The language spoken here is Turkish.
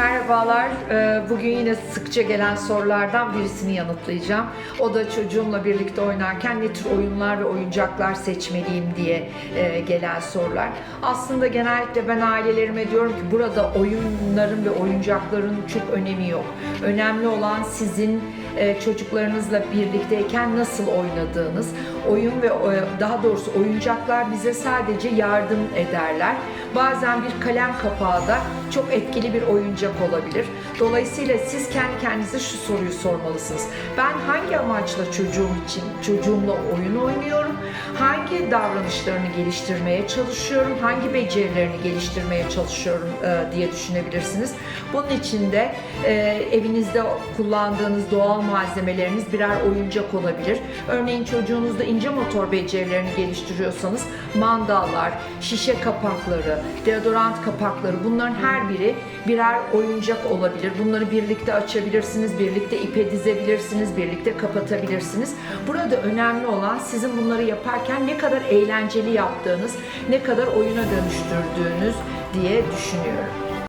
Merhabalar. Ee, Bugün yine sıkça gelen sorulardan birisini yanıtlayacağım. O da çocuğumla birlikte oynarken ne tür oyunlar ve oyuncaklar seçmeliyim diye e, gelen sorular. Aslında genellikle ben ailelerime diyorum ki burada oyunların ve oyuncakların çok önemi yok. Önemli olan sizin e, çocuklarınızla birlikteyken nasıl oynadığınız. Oyun ve e, daha doğrusu oyuncaklar bize sadece yardım ederler. Bazen bir kalem kapağı da çok etkili bir oyuncak olabilir. Dolayısıyla siz kendi kendinize şu soruyu sormalısınız. Ben hangi amaçla çocuğum için, çocuğumla oyun oynuyorum? Hangi davranışlarını geliştirmeye çalışıyorum? Hangi becerilerini geliştirmeye çalışıyorum e, diye düşünebilirsiniz. Bunun için de e, evinizde kullandığınız doğal malzemeleriniz birer oyuncak olabilir. Örneğin çocuğunuzda ince motor becerilerini geliştiriyorsanız mandallar, şişe kapakları, deodorant kapakları bunların her biri birer oyuncak olabilir. Bunları birlikte açabilirsiniz, birlikte ipe dizebilirsiniz, birlikte kapatabilirsiniz. Burada önemli olan sizin bunları yaparken ne kadar eğlenceli yaptığınız, ne kadar oyuna dönüştürdüğünüz diye düşünüyorum.